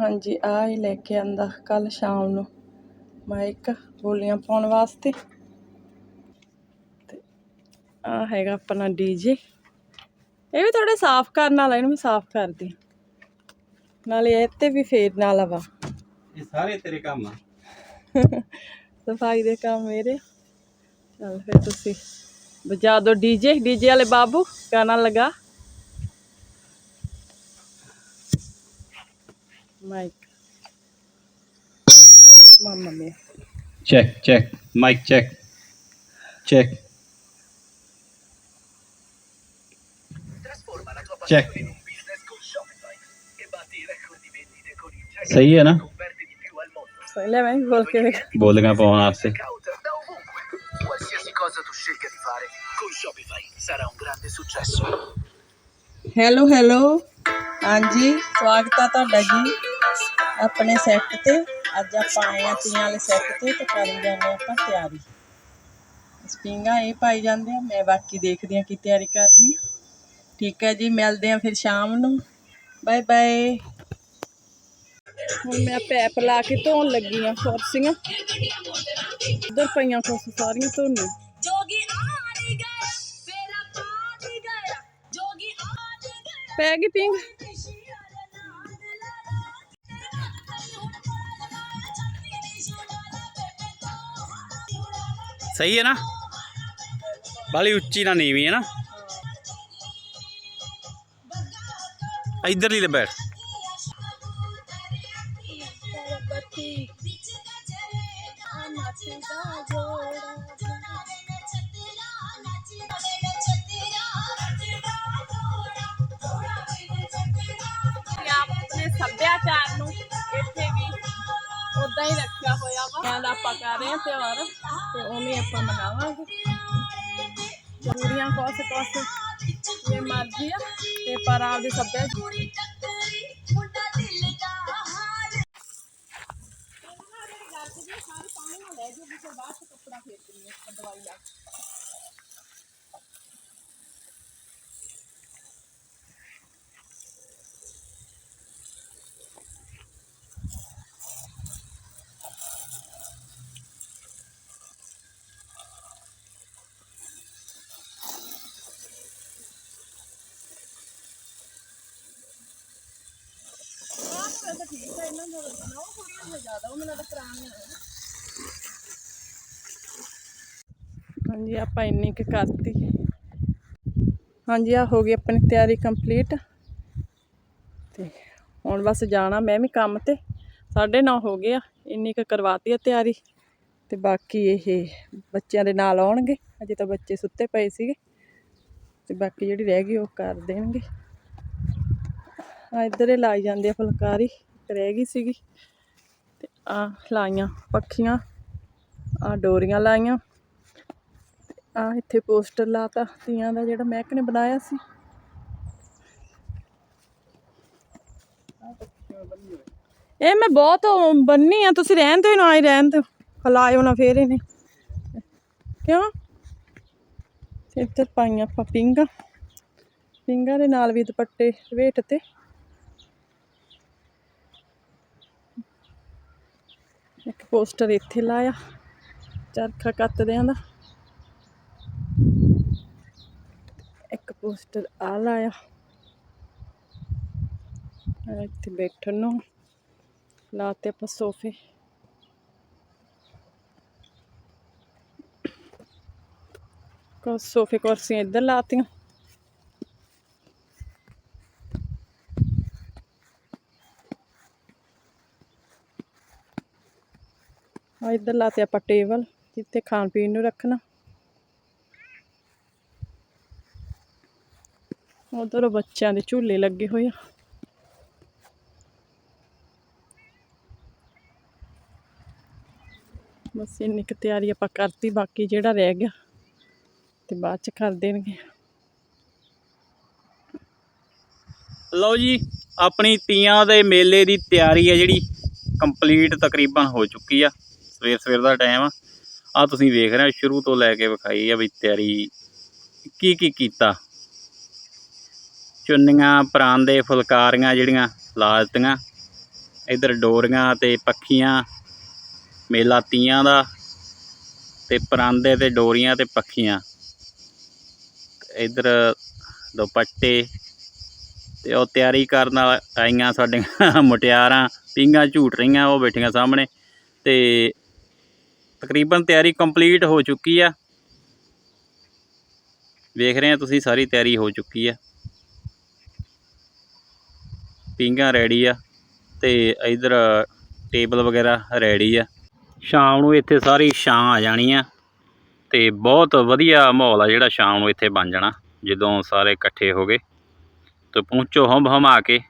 ਹਾਂਜੀ ਆ ਹੀ ਲੈ ਕੇ ਆਂਦਾ ਕੱਲ ਸ਼ਾਮ ਨੂੰ। ਮਾਈਕ ਬੋਲੀਆਂ ਪਾਉਣ ਵਾਸਤੇ। ਤੇ ਆ ਹੈਗਾ ਆਪਣਾ ਡੀਜੇ ਇਹ ਵੀ ਥੋੜੇ ਸਾਫ਼ ਕਰਨ ਵਾਲਾ ਇਹਨੂੰ ਵੀ ਸਾਫ਼ ਕਰਦੀ। ਨਾਲੇ ਇਹ ਤੇ ਵੀ ਫੇਰ ਨਾਲ ਵਾ ਇਹ ਸਾਰੇ ਤੇਰੇ ਕੰਮ ਆ। ਸਫ਼ਾਈ ਦੇ ਕੰਮ ਮੇਰੇ। ਚਲ ਫਿਰ ਤੁਸੀਂ ਬਜਾ ਦੋ ਡੀਜੇ ਡੀਜੇ ਵਾਲੇ ਬਾਬੂ ਗਾਣਾ ਲਗਾ ਮਾਈਕ ਮਾਮਾ ਮੇ check check mic check check check ਸਹੀ ਹੈ ਨਾ ਪਹਿਲੇ ਮੈਂ ਵੀ ਬੋਲ ਕੇ ਵੇਖ ਹੈਲੋ ਹੈਲੋ ਹਾਂਜੀ, ਸਵਾਗਤ ਆ ਤੁਹਾਡਾ ਜੀ ਆਪਣੇ ਸੈੱਟ ਤੇ। ਅੱਜ ਆਪਾਂ ਆਏ ਆ ਤੀਆਂ ਵਾਲੇ ਸੈੱਟ ਤੇ ਤੇ ਕਰੀ ਜਾਂਦੇ ਆਪਾਂ ਤਿਆਰੀ। ਸਪਿੰਗਾ ਇਹ ਪਾਈ ਜਾਂਦੇ ਆ, ਮੈਂ ਬਾਕੀ ਦੇਖਦੀ ਆ ਕੀ ਤਿਆਰੀ ਕਰਨੀ ਆ। ਠੀਕ ਹੈ ਜੀ, ਮਿਲਦੇ ਆ ਫਿਰ ਸ਼ਾਮ ਨੂੰ। ਬਾਏ ਬਾਏ ਹੁਣ ਮੈਂ ਪੈਪ ਲਾ ਕੇ ਧੋਣ ਲੱਗੀ ਆ ਕੁਰਸੀਆਂ ਉਧਰ ਪਈਆਂ ਕੁਰਸੀ ਸਾਰੀਆਂ ਧੋਣੀ ਪੈ ਗਈ ਪਿੰਗ ਸਹੀ ਹੈ ਨਾ? ਬਾਲੀ ਉੱਚੀ ਨਾ ਨੀਵੀਂ ਹੈ ਨਾ? ਇਧਰਲੀ ਤੇ ਬੈਠ। ਆਪਣੇ ਸੱਭਿਆਚਾਰ ਨੂੰ ਇੱਥੇ ਵੀ ਉਦਾਂ ਹੀ ਰੱਖਿਆ ਹੋਇਆ ਵਾ। ਕਹਿੰਦਾ ਆਪਾਂ ਕਰ ਰਹੇ ਹਾਂ ਤਿਉਹਾਰ, ਤੇ ਉਵੇਂ ਆਪਾਂ ਮਨਾਵਾਂਗੇ। ਜ਼ਰੂਰੀਆਂ ਕੋਸ ਕੋਸ ਇਹ ਮਰਜ਼ੀ ਆ, ਤੇ ਪਰ ਆਪਦੇ ਸੱਭਿਆਚਾਰ ਹਾਂਜੀ, ਆਪਾਂ ਇੰਨੀ ਕੁ ਕਰਤੀ। ਹਾਂਜੀ ਆ ਹੋ ਗਈ ਆਪਣੀ ਤਿਆਰੀ ਕੰਪਲੀਟ। ਤੇ ਹੁਣ ਬਸ ਜਾਣਾ, ਮੈਂ ਵੀ ਕੰਮ ਤੇ। 9:30 ਹੋ ਗਏ ਆ, ਇੰਨੀ ਕੁ ਕਰਵਾਤੀ ਆ ਤਿਆਰੀ। ਤੇ ਬਾਕੀ ਇਹ ਬੱਚਿਆਂ ਦੇ ਨਾਲ ਆਉਣਗੇ। ਅਜੇ ਤਾਂ ਬੱਚੇ ਸੁੱਤੇ ਪਏ ਸੀਗੇ। ਤੇ ਬਾਕੀ ਜਿਹੜੀ ਰਹਿ ਗਈ, ਉਹ ਕਰ ਦੇਣਗੇ। ਆ ਇੱਧਰ ਹੀ ਲਾਈ ਜਾਂਦੇ ਆ ਫੁਲਕਾਰੀ, ਇੱਕ ਰਹਿ ਗਈ ਸੀਗੀ। ਤੇ ਆ ਲਾਈਆਂ ਪੱਖੀਆਂ, ਆ ਡੋਰੀਆਂ ਲਾਈਆਂ। ਆ ਇੱਥੇ ਪੋਸਟਰ ਲਾਤਾ ਤੀਆਂ ਦਾ ਜਿਹੜਾ ਮਹਿਕ ਨੇ ਬਣਾਇਆ ਸੀ। ਇਹ ਮੈਂ ਬਹੁਤ ਬੰਨੀ ਆ, ਤੁਸੀਂ ਰਹਿਣ ਦਿਓ ਨਾ ਹੀ ਰਹਿਣ ਦਿਓ। ਖਲਾਇਓ ਨਾ ਫੇਰ ਇਹਨੇ। ਕਿਉਂ? ਇੱਧਰ ਪਾਈਆਂ ਆਪਾਂ ਪਿੰਗਾ। ਪਿੰਗਾ ਦੇ ਨਾਲ ਵੀ ਦੁਪੱਟੇ, ਵੇਟ ਤੇ। ਇੱਕ ਪੋਸਟਰ ਇੱਥੇ ਲਾਇਆ। ਚਰਖਾ ਕੱਤਦਿਆਂ ਦਾ। ਇੱਕ ਪੋਸਟਰ ਆ ਲਾਇਆ। ਇੱਥੇ ਬੈਠਣ ਨੂੰ। ਲਾਤੇ ਆਪਾਂ ਸੋਫੇ। ਕੋ ਸੋਫੇ ਕੁਰਸੀਆਂ ਇੱਧਰ ਲਾਤੀਆਂ। ਆ ਇੱਧਰ ਲਾਤੇ ਆਪਾਂ ਟੇਬਲ, ਜਿੱਥੇ ਖਾਣ ਪੀਣ ਨੂੰ ਰੱਖਣਾ। ਉਧਰ ਬੱਚਿਆਂ ਦੇ ਝੂਲੇ ਲੱਗੇ ਹੋਏ ਆ। ਬਸ ਇੰਨੀ ਕੁ ਤਿਆਰੀ ਆਪਾਂ ਕਰਤੀ, ਬਾਕੀ ਜਿਹੜਾ ਰਹਿ ਗਿਆ, ਤੇ ਬਾਅਦ ਚ ਕਰ ਦੇਣਗੇ। ਲਓ ਜੀ, ਆਪਣੀ ਤੀਆਂ ਦੇ ਮੇਲੇ ਦੀ ਤਿਆਰੀ ਆ ਜਿਹੜੀ, ਕੰਪਲੀਟ ਤਕਰੀਬਨ ਹੋ ਚੁੱਕੀ ਆ। ਸਵੇਰ ਸਵੇਰ ਦਾ ਟਾਈਮ ਆ। ਤੁਸੀਂ ਵੇਖ ਰਹੇ ਹੋ, ਸ਼ੁਰੂ ਤੋਂ ਲੈ ਕੇ ਵਿਖਾਈ ਆ ਵੀ ਤਿਆਰੀ ਕੀ ਕੀ ਕੀਤਾ। ਚੁੰਨੀਆਂ, ਪਰਾਂਦੇ, ਫੁਲਕਾਰੀਆਂ ਜਿਹੜੀਆਂ ਲਾ ਦਿੱਤੀਆਂ। ਇਧਰ ਡੋਰੀਆਂ ਤੇ ਪੱਖੀਆਂ, ਮੇਲਾ ਤੀਆਂ ਦਾ ਤੇ ਪਰਾਂਦੇ ਤੇ ਡੋਰੀਆਂ ਤੇ ਪੱਖੀਆਂ। ਇਧਰ ਦੁਪੱਟੇ ਤੇ ਉਹ ਤਿਆਰੀ ਕਰਨ ਆਈਆਂ ਸਾਡੀਆਂ ਮੁਟਿਆਰਾਂ, ਪੀਂਘਾਂ ਝੂਟ ਰਹੀਆਂ, ਉਹ ਬੈਠੀਆਂ ਸਾਹਮਣੇ ਤੇ ਤਕਰੀਬਨ ਤਿਆਰੀ ਕੰਪਲੀਟ ਹੋ ਚੁੱਕੀ ਆ। ਵੇਖ ਰਹੇ ਆ ਤੁਸੀਂ, ਸਾਰੀ ਤਿਆਰੀ ਹੋ ਚੁੱਕੀ ਆ। ਪੀਂਘਾਂ ਰੈਡੀ ਆ ਤੇ ਇਧਰ ਟੇਬਲ ਵਗੈਰਾ ਰੈਡੀ ਆ। ਸ਼ਾਮ ਨੂੰ ਇੱਥੇ ਸਾਰੀ ਛਾਂ ਆ ਜਾਣੀ ਆ ਤੇ ਬਹੁਤ ਵਧੀਆ ਮਾਹੌਲ ਆ ਜਿਹੜਾ ਸ਼ਾਮ ਨੂੰ ਇੱਥੇ ਬਣ ਜਾਣਾ, ਜਦੋਂ ਸਾਰੇ ਇਕੱਠੇ ਹੋ ਗਏ। ਤੇ ਪਹੁੰਚੋ ਹਮ ਹਮ ਆ ਕੇ।